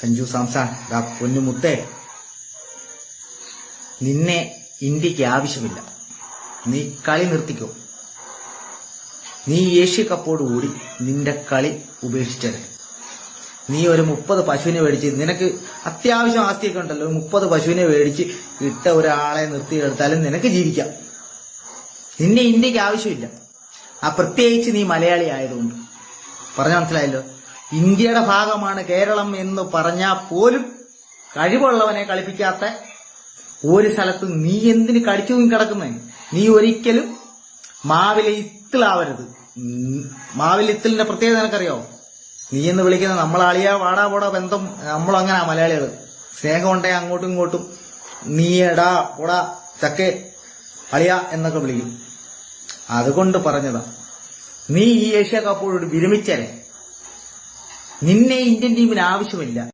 സഞ്ജു സാംസാൻ ദാ പൊന്നു മുത്തേ നിന്നെ ഇന്ത്യയ്ക്ക് ആവശ്യമില്ല. നീ കളി നിർത്തിക്കോ. നീ ഏഷ്യ കപ്പോട് കപ്പോടുകൂടി നിന്റെ കളി ഉപേക്ഷിച്ചത് നീ ഒരു മുപ്പത് പശുവിനെ മേടിച്ച് നിനക്ക് അത്യാവശ്യം ആസ്തിയൊക്കെ ഉണ്ടല്ലോ. ഒരു മുപ്പത് പശുവിനെ മേടിച്ച് ഇട്ട ഒരാളെ നിർത്തിയെടുത്താലും നിനക്ക് ജീവിക്കാം. നിന്നെ ഇന്ത്യയ്ക്ക് ആവശ്യമില്ല. ആ പ്രത്യേകിച്ച് നീ മലയാളി ആയതുകൊണ്ട്. പറഞ്ഞ മനസ്സിലായല്ലോ? ഇന്ത്യയുടെ ഭാഗമാണ് കേരളം എന്ന് പറഞ്ഞാൽ പോലും കഴിവുള്ളവനെ കളിപ്പിക്കാത്ത ഒരു സ്ഥലത്ത് നീ എന്തിന് കടിച്ചു കിടക്കുന്നേ? നീ ഒരിക്കലും മാവിലെ ഇത്തിലാവരുത്. ഉം, മാവിലെ ഇത്തിലിന്റെ പ്രത്യേകത നിനക്കറിയോ? നീ എന്ന് വിളിക്കുന്ന നമ്മളാളിയ വാടാ പോടാ ബന്ധം നമ്മളങ്ങനെ മലയാളികൾ സ്നേഹം ഉണ്ടേ അങ്ങോട്ടും ഇങ്ങോട്ടും നീ എടാ പോടാ ചക്കെ അളിയ എന്നൊക്കെ വിളിക്കും. അതുകൊണ്ട് പറഞ്ഞതാ. നീ ഈ ഏഷ്യ കപ്പോട് വിരമിച്ചരെ. നിന്നെ ഇന്ത്യൻ ടീമിന് ആവശ്യമില്ല.